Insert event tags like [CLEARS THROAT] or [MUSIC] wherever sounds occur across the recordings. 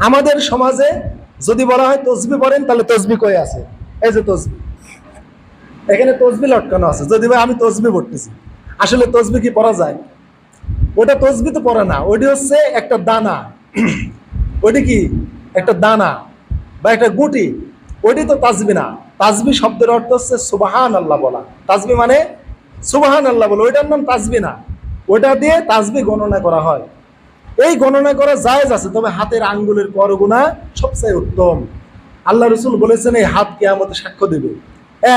আমাদের সমাজে যদি বলা হয় তসবি পড়েন, তাহলে তসবি কয়ে আছে? এই যে তসবি। এখানে তসবি লটকানো আছে। যদি ভাই, আমি তসবি পড়তেছি। আসলে তসবি কি পড়া যায়? ওটা তসবি তো পড়ে না। ওটি হচ্ছে একটা দানা। [CLEARS THROAT] ওটি কি? একটা দানা বা একটা গুটি। ওটি তো তাজবি না। তাজবি শব্দের অর্থ হচ্ছে সুবাহান আল্লাহ বলা। তাজবি মানে সুবাহান আল্লাহ বলা। ওইটার নাম তাজবি না। ওটা দিয়ে তাজবি গণনা করা হয়। এই গণনা করা জায়েজ আছে, তবে হাতের আঙ্গুলের করগুনা সবচেয়ে উত্তম। আল্লাহ রসুল বলেছেন, এই হাত কেয়ামতে সাক্ষ্য দেবে।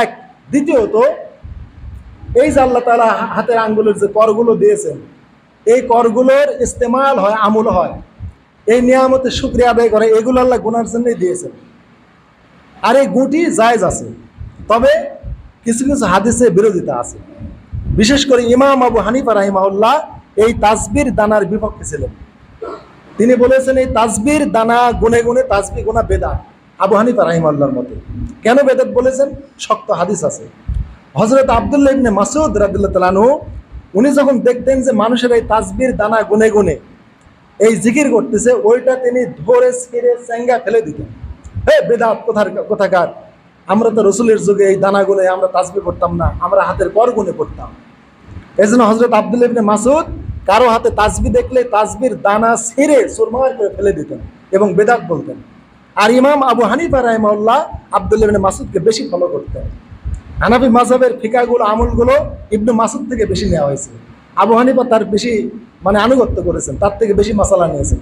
এক। দ্বিতীয়ত, এই যে আল্লাহ তালা হাতের আঙ্গুলের যে করগুলো দিয়েছেন, এই করগুলোর ইস্তেমাল হয়, আমল হয়। এই নিয়ামতে শুক্রিয়া আদায় করে, এগুলো আল্লাহ গুনার জন্যই দিয়েছেন। আর এই গুটি জায়েজ আছে, তবে কিছু কিছু হাদিসে বিরোধিতা আছে। বিশেষ করে ইমাম আবু হানিফা রাহিমাউল্লাহ এই তাসবির দানার বিপক্ষে ছিলেন। তিনি বলেছেন, এই তাজবির দানা গুনে গুনে তাসবি গোনা বেদা আবু হানিফা রাহিমাল্লাহর মতে। কেন বেদাত বলেছেন? শক্ত হাদিস আছে। হজরত আবদুল্লাহ ইবনে মাসুদ রাদিল্লাহ তালানহু উনি যখন দেখতেন যে মানুষের এই তাজবির দানা গুনে গুনে এই জিকির করতেছে, ওইটা তিনি ধরে ছিঁড়ে চেঙ্গা ফেলে দিতেন। হে বেদাত, কোথার, কোথাকার? আমরা তো রসুলের যুগে এই দানা গুনে আমরা তাজবি করতাম না, আমরা হাতের কর গুনে পড়তাম। এই জন্য হজরত আবদুল্লাহ ইবনে মাসুদ কারও হাতে তাসবি দেখলে তাসবির দানা ছিঁড়ে সুরমার করে ফেলে দিতেন এবং বেদাত বলতেন। আর ইমাম আবু হানিফা রাহিমাউল্লাহ আবদুল্লাহ ইবনে মাসুদকে বেশি ফলো করতেন। হানাফি মাযহাবের ফিকাগুলো আমলগুলো ইবনু মাসুদ থেকে বেশি নেওয়া হয়েছে। আবু হানিফা তার বেশি মানে আনুগত্য করেছেন, তার থেকে বেশি মশালা নিয়েছেন।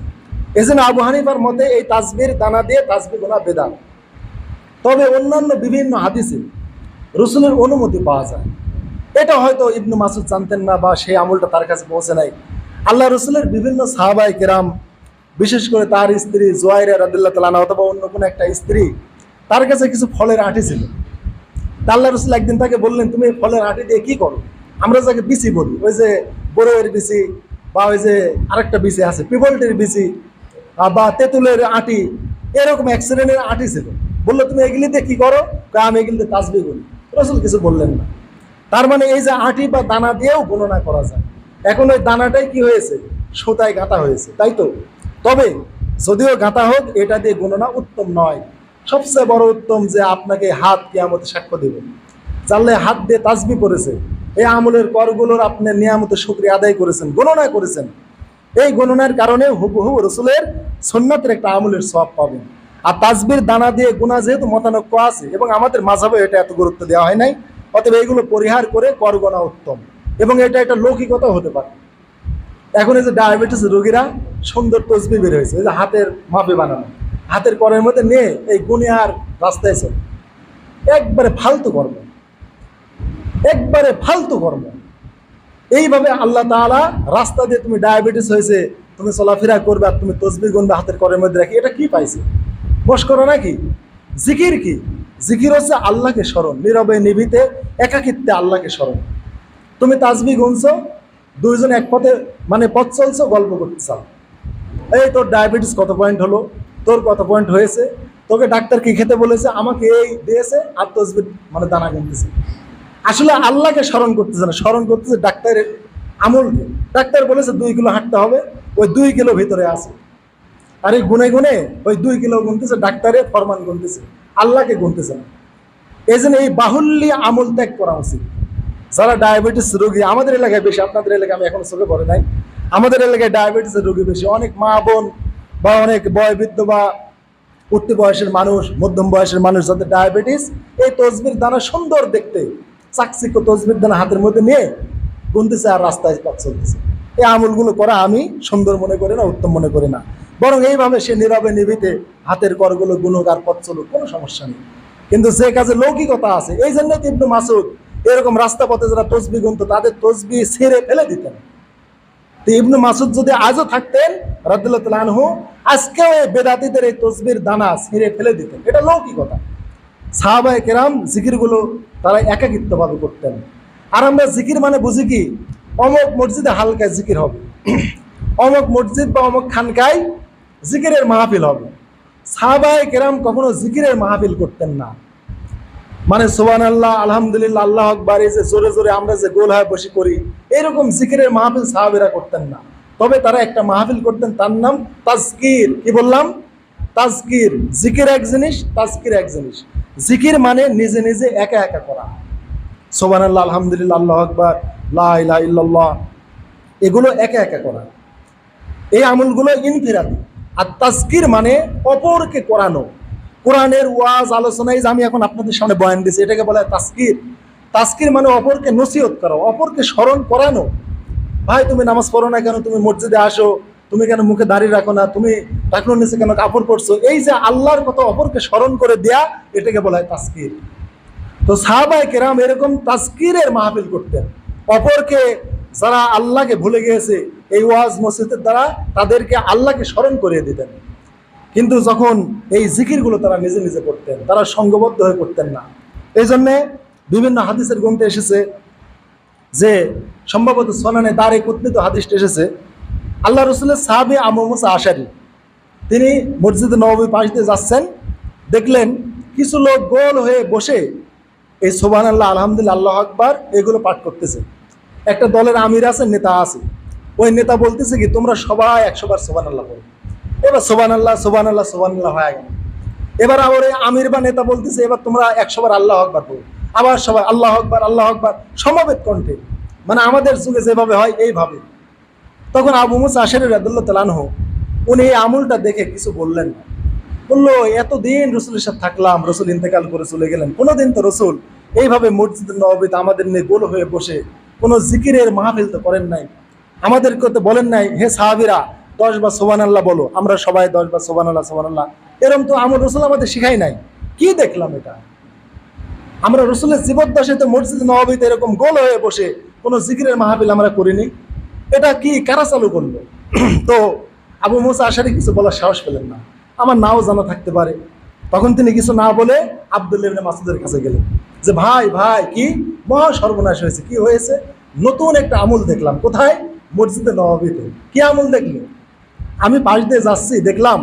এই জন্য আবু হানিফার মতে এই তাসবির দানা দিয়ে তাসবি গোনা বেদাত। তবে অন্যান্য বিভিন্ন হাদিসে রসুলের অনুমতি পাওয়া যায়। এটা হয়তো ইবনু মাসুদ জানতেন না বা সেই আমলটা তার কাছে পৌঁছে নাই। আল্লাহ রসুলের বিভিন্ন সাহাবাই কেরাম, বিশেষ করে তার স্ত্রী জোয়াইরা রাদিল্লাহ তালানা অথবা অন্য কোনো একটা স্ত্রী, তার কাছে কিছু ফলের আঁটি ছিল। তা আল্লাহ রসুল একদিন তাকে বললেন, তুমি এই ফলের আঁটি দিয়ে কী করো? আমরা যাকে বিচি বলি, ওই যে বড়ের বিচি বা ওই যে আরেকটা বিচি আছে, পিপলটির বিচি বা তেঁতুলের আঁটি, এরকম এক শ্রেণির আঁটি ছিল। বলল, তুমি এগুলি দিয়ে কি করো? আমি এগুলিতে তাসবি করি। রসুল কিছু বললেন না। তার মানে এই যে আঁটি বা দানা দিয়েও গণনা করা যায়। এখন ওই দানাটাই কি হয়েছে? সুতায় গাঁথা হয়েছে, তাই তো? তবে যদিও গাঁথা হোক, এটা দিয়ে গণনা উত্তম নয়। সবচেয়ে বড় উত্তম যে আপনাকে হাত কেয়ামতে সাক্ষ্য দেবে। জানলে হাত দিয়ে তাজবি করেছে। এই আমলের করগুলোর আপনি নিয়ামতে শুক্রিয়া আদায় করেছেন, গণনা করেছেন। এই গণনার কারণে হুবহু রসুলের সন্ন্যতের একটা আমলের সব পাবেন। আর তাজবির দানা দিয়ে গুণা যেহেতু মতানক্য আছে, এবং আমাদের মাঝাবে এটা এত গুরুত্ব দেওয়া হয় নাই অতএব এগুলো পরিহার করে কর গোনা উত্তম। এবং এটা একটা লৌকিকতা হতে পারে। এখন এই যে ডায়াবেটিস রোগীরা সুন্দর তসবি বের হয়েছে। এই যে হাতের মাপে বানানো। হাতের করের মধ্যে নিয়ে এই গুনিয়ার রাস্তায় চলে। একবারে ফালতু কর্ম। একবারে ফালতু কর্ম। এইভাবে আল্লাহ তাআলা রাস্তা দিয়ে তুমি ডায়াবেটিস হয়েছে, তুমি চলাফেরা করবে আর তুমি তসবি গুনবে হাতের করের মধ্যে রাখি, এটা কি পাইছে? বস করো নাকি? জিকির কি? জিকির হচ্ছে আল্লাহকে স্মরণ, নীরবে নিভিতে একাকিত্বে আল্লাহকে স্মরণ। তুমি তাজবি গুনছো, দুইজন এক পথে মানে পথ চলছো, গল্প করতে চাও এই তোর ডায়াবেটিস কত পয়েন্ট হলো? তোর কত পয়েন্ট হয়েছে? তোকে ডাক্তার কি খেতে বলেছে? আমাকে এই দিয়েছে আর তসবির মানে দানা গুনতেছে। আসলে আল্লাহকে স্মরণ করতেছে না, স্মরণ করতেছে ডাক্তারের আমলকে। ডাক্তার বলেছে দুই কিলো হাঁটতে হবে, ওই দুই কিলো ভিতরে আছে। আর গুনে গুনে, ওই দুই কিলো গুনতেছে, ডাক্তারের ফরমান গুনতেছে। আল্লাহকে গুনতেছে না। এই জন্য এই বাহুল্য আমল ত্যাগ করা উচিত। যারা ডায়াবেটিস রোগী, আমাদের এলাকায় বেশি, আপনাদের এলাকায় আমি এখন চোখে পড়ে নাই। আমাদের এলাকায় ডায়াবেটিসের রোগী বেশি। অনেক মা বোন বা অনেক বয়বৃদ্ধ বা উঠতি বয়সের মানুষ, মধ্যম বয়সের মানুষ যাদের ডায়াবেটিস, এই তসবির দানা সুন্দর দেখতে, চাকচিক্য তসবির দানা হাতের মধ্যে নিয়ে গুনতেছে আর রাস্তায় পথ চলতেছে। এই আমলগুলো করা আমি সুন্দর মনে করি না, উত্তম মনে করি না। বরং এইভাবে সে নীরবে নিভিতে হাতের করগুলো আর পথ চলুক, কোনো সমস্যা নেই। কিন্তু যে কাজে লৌকিকতা আছে। এই জন্য কিন্তু মাসুদ এরকম রাস্তা পথে যারা তসবি গুনতো, তাদের তসবি ছেড়ে ফেলে দিতেন। তো ইবনু মাসুদ যদি আজও থাকতেন রাদুল্লাহ আনহু, আজকেও এই বেদাতিদের এই তসবির দানা ছিঁড়ে ফেলে দিতেন। এটা লৌকিকতা। সাহাবাই কেরাম জিকিরগুলো তারা একাকিত্বভাবে করতেন। আর আমরা জিকির মানে বুঝি কি? অমক মসজিদে হালকায় জিকির হবে। [CLEARS THROAT] অমক মসজিদ বা অমক খানকায় জিকিরের মাহফিল হবে। সাহাবাই কেরাম কখনো জিকিরের মাহফিল করতেন না। মানে সোবান আল্লাহ আলহামদুলিল্লাহ, আল্লাহ আকবার, এই যে জোরে জোরে আমরা যে গোল হয়ে বসে করি এরকম জিকিরের মাহফিল সাহাবেরা করতেন না। তবে তারা একটা মাহফিল করতেন, তার নাম তাজকির। কি বললাম? তাজকির। জিকির এক জিনিস, তাজকির এক জিনিস। জিকির মানে নিজে নিজে একা একা করা। সোবান আল্লাহ আলহামদুলিল্লাহ, আল্লাহ আকবর লাহ এগুলো একা একা করা। এই আমলগুলো ইনফিরাদি। আর তাজকির মানে অপরকে করানো। কোরআনের ওয়াজ আলোচনায় যে আমি এখন আপনাদের সামনে বয়ান দিচ্ছি এটাকে বলা হয় তাস্কির তাস্কির মানে অপরকে নসিহত করো, অপরকে স্মরণ করানো। ভাই, তুমি নামাজ পড়ো না কেন? তুমি মসজিদে আসো, তুমি কেন মুখে দাঁড়িয়ে রাখো না? তুমি টাকনোর নিচে কেন কাপড় পরছো? এই যে আল্লাহর কথা অপরকে স্মরণ করে দেয়া, এটাকে বলা হয় তাস্কির তো সাহাবাই কেরাম এরকম তাস্কিরের মাহফিল করতেন। অপরকে যারা আল্লাহকে ভুলে গিয়েছে, এই ওয়াজ মসজিদের দ্বারা তাদেরকে আল্লাহকে স্মরণ করিয়ে দিতেন। কিন্তু যখন এই জিকিরগুলো তারা নিজে নিজে করতেন, তারা সঙ্গবদ্ধ হয়ে করতেন না। এই জন্যে বিভিন্ন হাদিসের গ্রন্থে এসেছে যে, সম্ভবত সোনানে দাঁড়ে কুতনিত হাদিসটা এসেছে, আল্লাহ রসুলের সাহাবি আমু মুসা আশারি, তিনি মসজিদে নবী পাশ দিয়ে যাচ্ছেন, দেখলেন কিছু লোক গোল হয়ে বসে, এই সোবান আল্লাহ আলহামদুলিল্লাহ, আল্লাহ আকবার, এগুলো পাঠ করতেছে। একটা দলের আমির আছে, নেতা আছে। ওই নেতা বলতেছে কি, তোমরা সবাই একশো বার সোবান আল্লাহ বলো। এবার সোবান আল্লাহ সোবান আল্লাহ সোবান আল্লাহ হয়ে গেল। এবার আবার এই আমির বা নেতা বলতেছে, এবার তোমরা একশো বার আল্লাহ আকবার বলো। আবার সবাই, আল্লাহ আকবার আল্লাহ আকবার। সমবেত কণ্ঠে। মানে আমাদের যুগে যেভাবে হয়, এইভাবে। তখন আবু মুসা আশের রাদুল্লাহ তালানহ উনি এই আমুলটা দেখে কিছু বললেন না। বলল, এতদিন রসুলের সাথে থাকলাম, রসুল ইন্তেকাল করে চলে গেলেন। কোনোদিন তো রসুল এইভাবে মসজিদ নবীতে আমাদের নিয়ে গোল হয়ে বসে কোনো জিকিরের মাহফিল তো করেন নাই। আমাদেরকে তো বলেন নাই, হে সাহাবিরা, দশ বা সোবান আল্লাহ বলো, আমরা সবাই দশ বা সোবান আল্লাহ সোবান আল্লাহ এরম তো আমার রসুল আমাদের শিখাই নাই। কি দেখলাম এটা? আমরা রসুলের জীবদ্দশায় তো মসজিদ নবাবিতে এরকম গোল হয়ে বসে কোনো জিকিরের মাহফিল আমরা করিনি। এটা কি কারা চালু করল? [CLEARS THROAT] তো আবু মুসা আশারি কিছু বলার সাহস পেলেন না। আমার নাও জানা থাকতে পারে। তখন তিনি কিছু না বলে আব্দুল ইবনে মাসুদের কাছে গেলেন। যে ভাই ভাই, কি মহা সর্বনাশ হয়েছে, কি হয়েছে? নতুন একটা আমল দেখলাম। কোথায়? মসজিদে নবাবিতে। কি আমল দেখলে? আমি পাশ দিয়ে যাচ্ছি, দেখলাম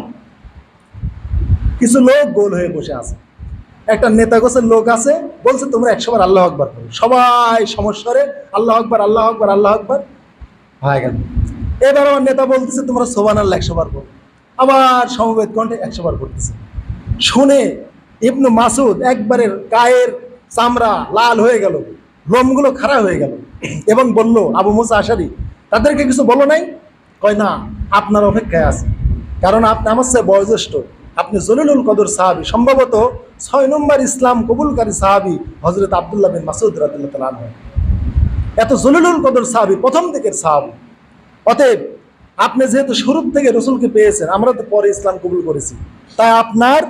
কিছু লোক গোল হয়ে বসে আছে। একটা নেতা লোক আছে, বলছে, তোমরা একশোবার আল্লাহ আকবার করো। সবাই সমস্যারে আল্লাহ আকবার আল্লাহ আকবার আল্লাহ আকবার। হয়ে গেল। এবার আমার নেতা বলতেছে, তোমরা সোবান আল্লাহ একশো বার করো। আবার সমবেত কণ্ঠে একশো বার করতেছে। শুনে ইবনু মাসুদ একবারের গায়ের চামড়া লাল হয়ে গেল, লোমগুলো খারাপ হয়ে গেল। এবং বলল, আবু মুসা আশারি, তাদেরকে কিছু বলো নাই? কয়, না, আপনার অপেক্ষায় আছে। কারণ আপনি আমার চেয়ে বয়োজ্যেষ্ঠ। আপনি জলিলুল কদর সাহাবি, সম্ভবত ছয় নম্বর ইসলাম কবুলকারী সাহাবি হজরত আবদুল্লাহ বিন মাসুদ রাদিল্লাহ তাআলা আনহু। এত জলিলুল কদর সাহাবি প্রথম দিকের সাহাবি। অতএব আপনি যেহেতু শুরু থেকে রসুলকে পেয়েছেন, আমরা তো পরে ইসলাম কবুল করেছি। তাই আপনার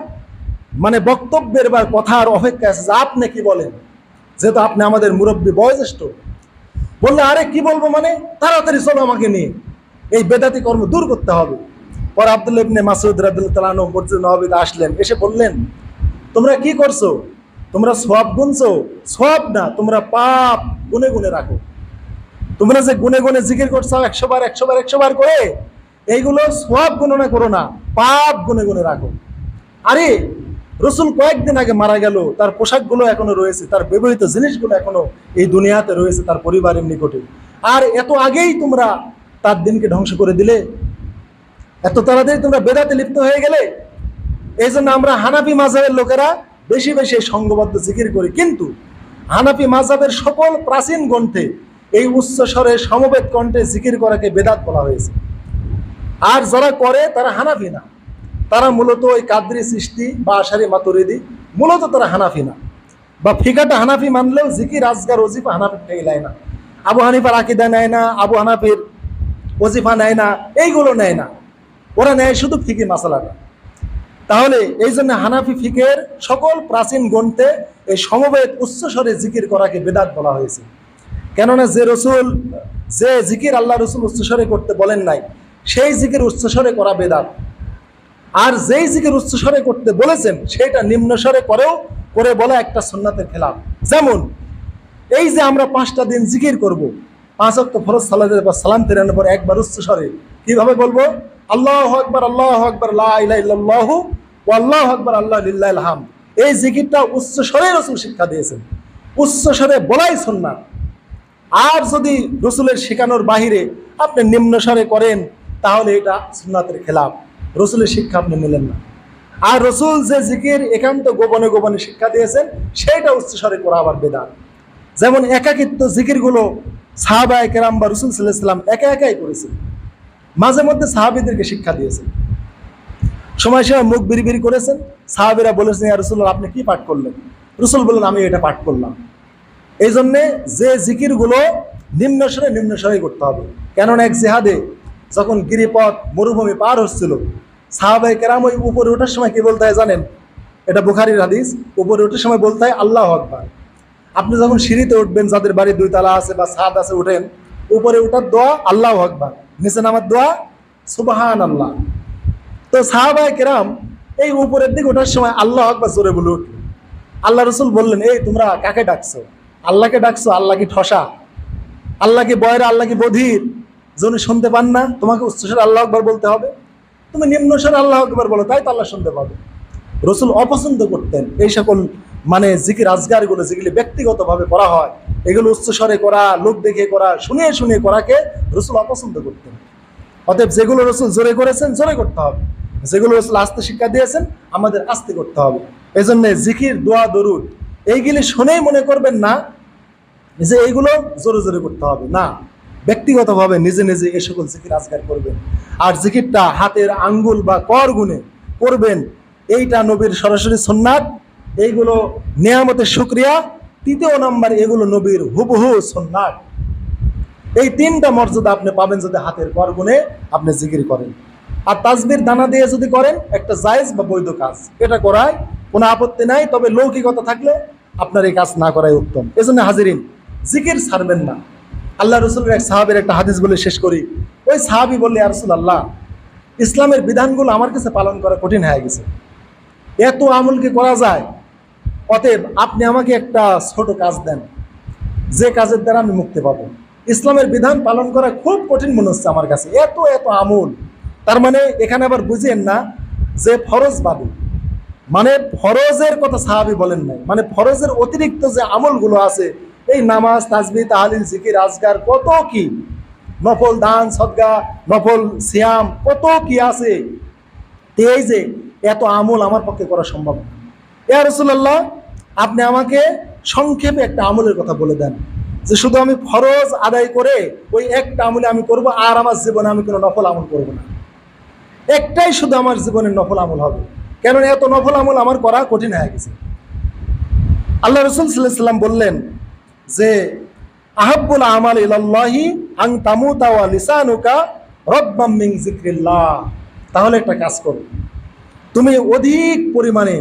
মানে বক্তব্যের বা কথার অপেক্ষা আছে যে আপনি কি বলেন? যেহেতু আপনি আমাদের মুরব্বী, বয়োজ্যেষ্ঠ। বললে আরে কি বলব মানে? তাড়াতাড়ি চলো আমাকে নিয়ে। এই বেদাতি কর্ম দূর করতে হবে। পরে আব্দুল্লাহ ইবনে মাসুদ আনহু মসজিদ নববীতে আসলেন, এসে বললেন, তোমরা কি করছ? তোমরা সব গুনছো? সব না, তোমরা পাপ গুনে গুনে রাখো। তোমরা যে গুনে গুনে জিকির করছ একশো বার একশো বার একশো বার করে, এইগুলো সব গণনা করো না, পাপ গুনে গুনে রাখো। আরে রসুল কয়েকদিন আগে মারা গেল, তার পোশাকগুলো এখনও রয়েছে, তার ব্যবহৃত জিনিসগুলো এখনও এই দুনিয়াতে রয়েছে তার পরিবারের নিকটে। আর এত আগেই তোমরা তার দিনকে ধ্বংস করে দিলে? এত তাড়াতাড়ি তোমরা বেদাতে লিপ্ত হয়ে গেলে? এই জন্য আমরা হানাফি মাঝহের লোকেরা বেশি বেশি সঙ্গবদ্ধ জিকির করি। কিন্তু হানাফি মাঝহের সকল প্রাচীন গ্রন্থে এই উচ্চ স্বরে সমবেত কণ্ঠে জিকির করাকে বেদাত বলা হয়েছে। আর যারা করে তারা হানাফি না। তারা মূলত ওই কাদ্রি সৃষ্টি বা আশারি মাতুরিদি, মূলত তারা হানাফি না। বা ফিকাটা হানাফি মানলেও জিকির, আজগার, ওজিফা হানাফি ঠেলায় না। আবু হানিফার আকিদা নেয় না, আবু হানাফির ওজিফা নেয় না, এইগুলো নেয় না। ওরা নেয় শুধু ফিকি মাসালাটা। তাহলে এই জন্য হানাফি ফিকের সকল প্রাচীন গ্রন্থে এই সমবেত উচ্চস্বরে জিকির করাকে বেদাত বলা হয়েছে। কেননা যে রসুল, যে জিকির আল্লাহ রসুল উচ্চস্বরে করতে বলেন নাই, সেই জিকির উচ্চস্বরে করা বেদাত। আর যেই জিকির উচ্চস্বরে করতে বলেছেন, সেটা নিম্নস্বরে করেও করে বলা একটা সুন্নাতের খেলাফ। যেমন, এই যে আমরা পাঁচটা দিন জিকির করব, পাঁচ অক্ট ফরজ সালাদের বা সালাম ফেরানোর পর একবার উচ্চস্বরে কীভাবে বলব? আল্লাহ আকবর আল্লাহ আকবর আল্লাহ ও আল্লাহ আকবর, আল্লাহ লিল্লাহাম এই জিকিরটা উচ্চস্বরে রসুল শিক্ষা দিয়েছেন। উচ্চস্বরে বলাই সুন্নাত। আর যদি রসুলের শেখানোর বাহিরে আপনি নিম্ন স্বরে করেন, তাহলে এটা সুন্নাতের খেলাফ। রসুলের শিক্ষা আপনি নিলেন না। আর রসুল যে জিকির একান্ত গোপনে গোপনে শিক্ষা দিয়েছেন সেইটা উচ্চস্বরে করা আবার বেদাত। যেমন একাকিত্ব জিকিরগুলো সাহাবায় কেরাম বা রসুল সাল্লাহাম একা একাই করেছেন। মাঝে মধ্যে সাহাবিদেরকে শিক্ষা দিয়েছেন। সময় সময় মুখ বিড়ি করেছেন। সাহাবিরা বলেছেন, ইয়া রসুল্লাহ আপনি কি পাঠ করলেন? রসুল বললেন, আমি এটা পাঠ করলাম। এই জন্যে যে জিকিরগুলো নিম্ন স্বরে নিম্ন স্বরে করতে হবে। কেননা এক জেহাদে যখন গিরিপথ মরুভূমি পার হচ্ছিল সাহাবাই কেরাম ওই উপরে ওঠার সময় কি বলতে হয় জানেন? এটা বুখারির হাদিস, উপরে ওঠার সময় বলতে হয় আল্লাহ আকবার। আপনি যখন সিঁড়িতে উঠবেন, যাদের বাড়ি দুই তালা আছে বা ছাদ আছে, উঠেন, উপরে ওঠার দোয়া আল্লাহ আকবার। নিচে নামার দোয়া সুবাহান আল্লাহ তো সাহাবাই কেরাম এই উপরের দিকে ওঠার সময় আল্লাহ আকবার জোরে বলে উঠল আল্লাহ রসুল বললেন, এই তোমরা কাকে ডাকছো? আল্লাহকে ডাকছো? আল্লাহ কি ঠসা? আল্লাহ কি বয়রা? আল্লাহ কি বধির? যিনি শুনতে পান না, তোমাকে উচ্চস্বরে আল্লাহ আকবার বলতে হবে? তুমি নিম্নস্বরে আল্লাহ আকবার বলো, তাই তো আল্লাহ শুনতে পাবে রসুল অপছন্দ করতেন, এই সকল মানে জিকির আজগারগুলো যেগুলি ব্যক্তিগতভাবে করা হয়, এগুলো উচ্চস্বরে করা, লোক দেখে করা শুনিয়ে শুনিয়ে করাকে রসুল অপছন্দ করতেন। অতএব যেগুলো রসুল জোরে করেছেন, জোরে করতে হবে। যেগুলো রসুল আস্তে শিক্ষা দিয়েছেন, আমাদের আস্তে করতে হবে। এই জন্য জিকির, দোয়া, দরুদ, এইগুলি শুনেই মনে করবেন না যে এইগুলো জোরে জোরে করতে হবে। না। ব্যক্তিগতভাবে নিজে নিজে এ সকল জিকির আজগার করবেন। আর জিকিরটা হাতের আঙ্গুল বা কর গুণে করবেন, এইটা নবীর সরাসরি সন্ন্যাত এইগুলো নিয়ামতের শুক্রিয়া। তৃতীয় নম্বর, এগুলো নবীর হুবহু সন্ন্যাত এই তিনটা মর্যাদা আপনি পাবেন যদি হাতের কর গুণে আপনি জিকির করেন। আর তাজবির দানা দিয়ে যদি করেন, একটা জায়েজ বা বৈধ কাজ। এটা করায় কোনো আপত্তি নাই, তবে লৌকিকতা থাকলে আপনার এই কাজ না করাই উত্তম। এজন্য হাজিরিন, জিকির ছাড়বেন না। আল্লাহ রসুলের এক সাহাবের একটা হাদিস বলে শেষ করি। ওই সাহাবি বললে আর রসুল আল্লাহ ইসলামের বিধানগুলো আমার কাছে পালন করা কঠিন হয়ে গেছে। এত আমলকে করা যায়? অতএব আপনি আমাকে একটা ছোট কাজ দেন। যে কাজের দ্বারা আমি মুক্তি পাবো। ইসলামের বিধান পালন করা খুব কঠিন মনে হচ্ছে আমার কাছে। এত এত আমল। তার মানে এখানে আবার বুঝেন না যে ফরজ বাদে। মানে ফরজের কথা সাহাবি বলেন নাই। মানে ফরজের অতিরিক্ত যে আমলগুলো আছে এই নামাজ তাজবি তাহালিল, জিকির, আজগার কত কি? নফল দান, সদগা, নফল সিয়াম, কত কি আছে? এই যে এত আমল আমার পক্ষে করা সম্ভব না। ইয়া রসুল্লাহ আপনি আমাকে সংক্ষেপে একটা আমলের কথা বলে দেন। যে শুধু আমি ফরজ আদায় করে ওই একটা আমলে আমি করব আর আমার জীবনে আমি কোনো নফল আমল করব না। একটাই শুধু আমার জীবনের নফল আমল হবে। কেননা এত নফল আমল আমার করা কঠিন হয়ে গেছে। আল্লাহ রসুল সাল্লাহ সাল্লাম বললেন যে আহাব্বুল আমাল ইলাল্লাহি আং তামুতা ওয়া লিসানুকা রব্বাম মিন তাহলে একটা কাজ করো। তুমি অধিক পরিমাণে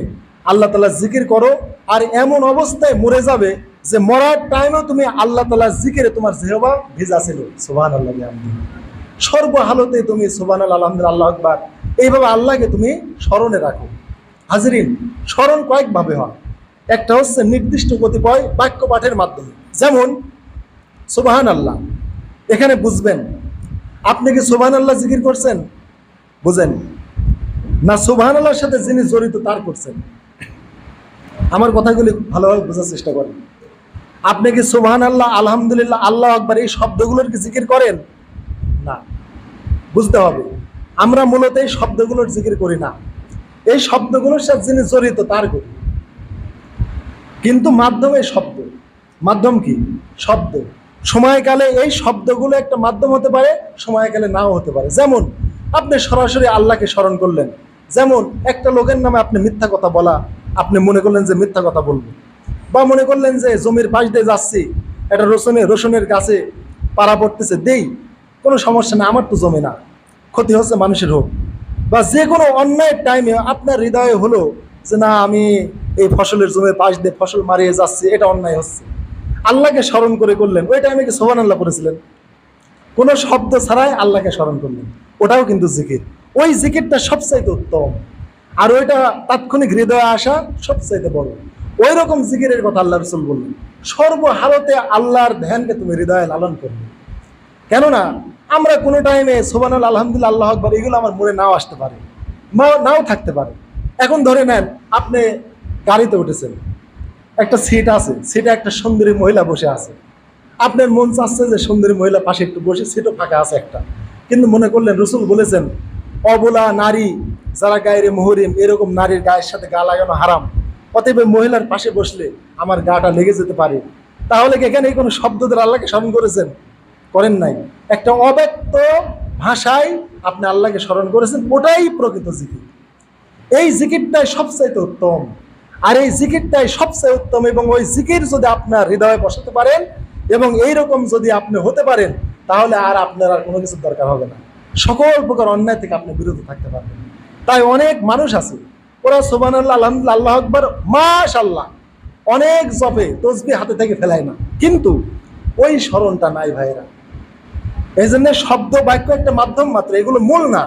আল্লাহ তালা জিকির করো আর এমন অবস্থায় মরে যাবে যে মরার টাইমেও তুমি আল্লাহ তালা জিকিরে তোমার জেহবা ভিজা ছিল। সুবান আল্লাহ সর্বহালতে তুমি সুবান আল্লাহ আলহামদুলিল্লাহ, আল্লাহ আকবার। এইভাবে আল্লাহকে তুমি স্মরণে রাখো। হাজিরিন, স্মরণ কয়েকভাবে হয়। একটা হচ্ছে নির্দিষ্ট কতিপয় বাক্য পাঠের মাধ্যমে। যেমন সুবাহান আল্লাহ এখানে বুঝবেন, আপনি কি সুবাহান আল্লাহ জিকির করছেন? বুঝেন। না সুবাহান আল্লাহর সাথে যিনি জড়িত তার করছেন। আমার কথাগুলি ভালোভাবে বোঝার চেষ্টা করেন। আপনি কি সুবাহান আল্লাহ আলহামদুলিল্লাহ, আল্লাহ আকবার এই শব্দগুলোর কি জিকির করেন? না। বুঝতে হবে, আমরা মূলত এই শব্দগুলোর জিকির করি না। এই শব্দগুলোর সাথে যিনি জড়িত তার করি। কিন্তু মাধ্যমে শব্দ। মাধ্যম কি? শব্দ। সময়কালে এই শব্দগুলো একটা মাধ্যম হতে পারে, সময়কালে নাও হতে পারে। যেমন, আপনি সরাসরি আল্লাহকে স্মরণ করলেন। যেমন, একটা লোকের নামে আপনি মিথ্যা কথা বলা, আপনি মনে করলেন যে মিথ্যা কথা বলব। বা মনে করলেন যে জমির পাশ দিয়ে যাচ্ছি, একটা রসুনের রসুনের গাছে পাড়া পড়তেছে, দেই, কোনো সমস্যা না, আমার তো জমে না। ক্ষতি হচ্ছে মানুষের হোক। বা যে কোনো অন্যায়ের টাইমে আপনার হৃদয়ে হলো যে না, আমি এই ফসলের জমির পাশ দিয়ে ফসল মারিয়ে যাচ্ছে, এটা অন্যায় হচ্ছে। আল্লাহকে স্মরণ করে করলেন, ওই টাইমে কি সোহান আল্লাহ করেছিলেন কোনো শব্দ ছাড়াই আল্লাহকে স্মরণ করলেন। ওটাও কিন্তু জিকির। ওই জিকিরটা সবচাইতে উত্তম। আর ওইটা তাৎক্ষণিক হৃদয়ে আসা সবচাইতে বড়। ওই রকম জিকিরের কথা আল্লাহ রসুল বললেন সর্বহালতে আল্লাহর ধ্যানকে তুমি হৃদয়ে লালন করবে। কেননা, আমরা কোনো টাইমে সোবান আলহামদুলিল্লাহ, আল্লাহ আকবর, এগুলো আমার মনে নাও আসতে পারে। নাও থাকতে পারে। এখন ধরে নেন, আপনি গাড়িতে উঠেছেন। একটা সিট আছে সিটে একটা সুন্দরী মহিলা বসে আছে। আপনার মন চাচ্ছে যে সুন্দরী মহিলা পাশে একটু বসে সিটও ফাঁকা আছে একটা। কিন্তু মনে করলেন, রসুল বলেছেন, অবলা নারী যারা গায়ের মুহরিম, এরকম নারীর গায়ের সাথে গা লাগানো হারাম। অতএব মহিলার পাশে বসলে আমার গাটা লেগে যেতে পারে। তাহলে কি এখানে কোনো শব্দ দিয়ে আল্লাহকে স্মরণ করেছেন? করেন নাই। একটা অব্যক্ত ভাষায় আপনি আল্লাহকে স্মরণ করেছেন, ওটাই প্রকৃত জিকির। এই জিকিরটাই সবচাইতে উত্তম। আর এই জিকিরটাই সবচেয়ে উত্তম এবং ওই জিকির যদি আপনার হৃদয়ে বসাতে পারেন এবং এই রকম যদি আপনি হতে পারেন, তাহলে আর আপনার আর কোনো কিছুর দরকার হবে না। সকল প্রকার অন্যায় থেকে আপনি বিরত থাকতে পারবেন। তাই অনেক মানুষ আছে, ওরা সোবান আল্লাহ আলহামদুলিল্লাহ, আল্লাহ আকবর মাস আল্লাহ অনেক জপে তসবি হাতে থেকে ফেলায় না। কিন্তু ওই স্মরণটা নাই ভাইরা এই জন্য শব্দ বাক্য একটা মাধ্যম মাত্র, এগুলো মূল না।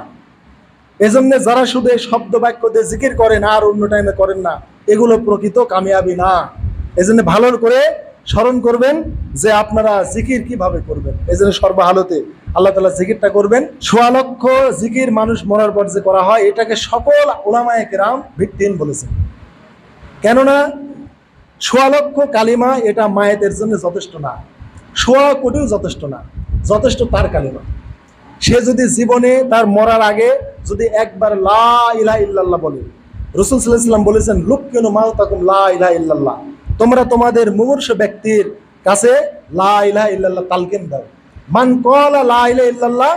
এজন্য যারা শুধু শব্দ বাক্য দিয়ে জিকির করেন, আর অন্য টাইমে করেন না। এগুলো প্রকৃত কামিয়াবি না। এজন্য ভালো করে স্মরণ করবেন যে আপনারা জিকির কীভাবে করবেন। এই জন্য সর্বহালতে আল্লাহ তালা জিকিরটা করবেন। সোয়া লক্ষ জিকির মানুষ মরার পর যে করা হয়, এটাকে সকল ওলামায় কেরাম ভিত্তিহীন বলেছেন। কেননা, সোয়া লক্ষ কালিমা এটা মায়েদের জন্য যথেষ্ট না। সোয়া কোটিও যথেষ্ট না, যথেষ্ট তার কালিমা। সে যদি জীবনে তার মরার আগে যদি একবার লা ইলা ইল্লাল্লাহ বলে রসুল সাল্লাম বলেছেন লুকিন মাও তাকুম, লা ইলাহা ইল্লাল্লাহ। তোমরা তোমাদের মুমূর্ষ ব্যক্তির কাছে লা ইলাহা ইল্লাল্লাহ দাও। মান কলা ইল্লাল্লাহ,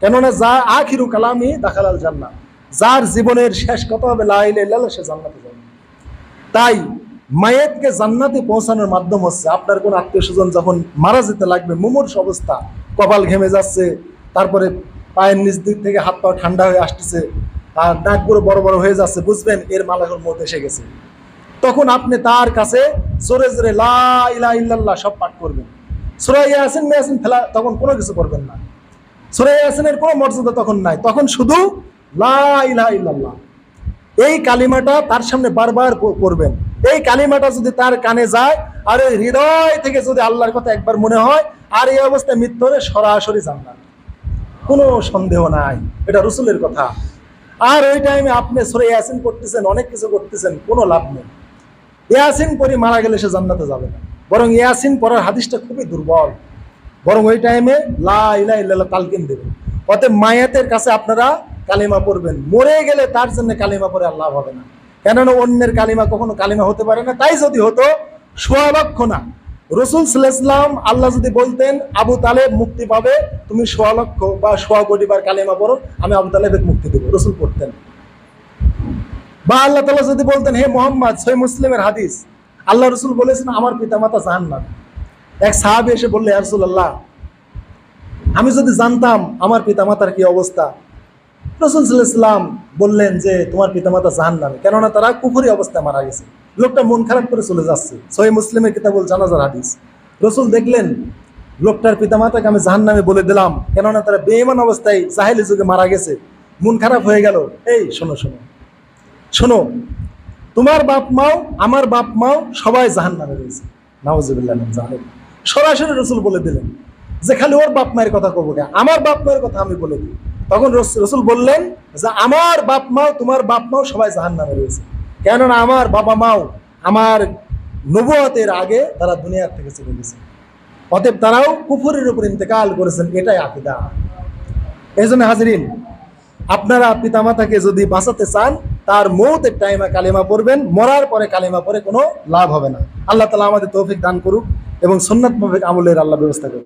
কেননা যা আখিরু কালামি দাখালাল জান্নাত যার জীবনের শেষ কথা হবে লা ইলাহা ইল্লাল্লাহ, সে জান্নাতে যাবে। তাই মায়েতকে জান্নাতে পৌঁছানোর মাধ্যম হচ্ছে আপনার কোন আত্মীয় স্বজন যখন মারা যেতে লাগবে, মুমূর্ষ অবস্থা, কপাল ঘেমে যাচ্ছে, তারপরে পায়ের নিচ দিক থেকে হাত পা ঠান্ডা হয়ে আসতেছে আর নাকগুলো বড় বড় হয়ে যাচ্ছে, বুঝবেন? এর মালাকুর মত এসে গেছে। তখন আপনি তার কাছে জোরে জোরে লা ইলা ইল্লাল্লাহ সব পাঠ করবেন। মেয়াসিন ফেলা, তখন কোনো কিছু করবেন না। ইয়াসিনের কোনো মর্যাদা তখন নাই। তখন শুধু এই কালিমাটা তার সামনে বারবার পড়বেন এই কালিমাটা যদি তার কানে যায়, আর ওই হৃদয় থেকে যদি আল্লাহর কথা একবার মনে হয়, আর এই অবস্থায় মৃত্যু হলে সরাসরি জান্নাত। কোনো সন্দেহ নাই। এটা রসুলের কথা। আর ওই টাইমে আপনি সরে ইয়াসিন করতেছেন, অনেক কিছু করতেছেন, কোনো লাভ নেই। ইয়াসিন পরে মারা গেলে সে জান্নাতে যাবে না। বরং ইয়াসিন পড়ার হাদিসটা খুবই দুর্বল। বরং ওই টাইমে লা তালকিন দেবেন অতএব মায়াতের কাছে আপনারা কালিমা পড়বেন। মরে গেলে তার জন্য কালিমা পড়ে আল্লাহ হবে না। কেননা অন্যের কালিমা কখনো কালিমা হতে পারে না। তাই যদি হতো সোয়া লক্ষ না রসুল সাল্লাম আল্লাহ যদি বলতেন, আবু তালেব মুক্তি পাবে, তুমি সোয়া লক্ষ বা সোয়া কোটি বার কালিমা পড়ো, আমি আবু তালেবের মুক্তি দেবো। রসুল পড়তেন। বা আল্লাহ তালা যদি বলতেন, হে মোহাম্মদ সই মুসলিমের হাদিস। আল্লাহ রসুল বলেছেন, আমার পিতামাতা জাহান্নাম। এক সাহাবি এসে বললে রসুল আল্লাহ আমি যদি জানতাম আমার পিতামাতার কি অবস্থা? রসুল সাল্লাম বললেন যে, তোমার পিতামাতা জাহান নামে কেননা তারা কুফুরি অবস্থায় মারা গেছে। লোকটা মন খারাপ করে চলে যাচ্ছে। সহি মুসলিমের কিতাবুল জানাজার হাদিস। রসুল দেখলেন, লোকটার পিতামাতাকে আমি জাহান নামে বলে দিলাম, কেননা তারা বেইমান অবস্থায় জাহেলি যুগে মারা গেছে। মন খারাপ হয়ে গেল, এই, শোনো শোনো। শোনো, তোমার বাপ মাও, আমার বাপ মাও সবাই জাহান নামে রয়েছে নাওজুবিল্লাহ সরাসরি রসুল বলে দিলেন, যে খালি ওর বাপ মায়ের কথা কবো কেন? আমার বাপ মায়ের কথা আমি বলে দিই। তখন রসুল বললেন যে, আমার বাপ মাও, তোমার বাপ মাও সবাই জাহান নামে রয়েছে। কেননা আমার বাবা মাও আমার নবুয়তের আগে তারা দুনিয়ার থেকে চলে গেছে। অতএব তারাও কুফুরের উপর ইন্তেকাল করেছেন, এটাই আকিদা। এই জন্য হাজরিন, আপনারা পিতামাতাকে যদি বাঁচাতে চান, তার মৌতের টাইমে কালিমা পড়বেন, মরার পরে কালিমা পরে কোনো লাভ হবে না। আল্লাহ তালা আমাদের তৌফিক দান করুক এবং সন্ন্যত আমলের আল্লাহ ব্যবস্থা করুক।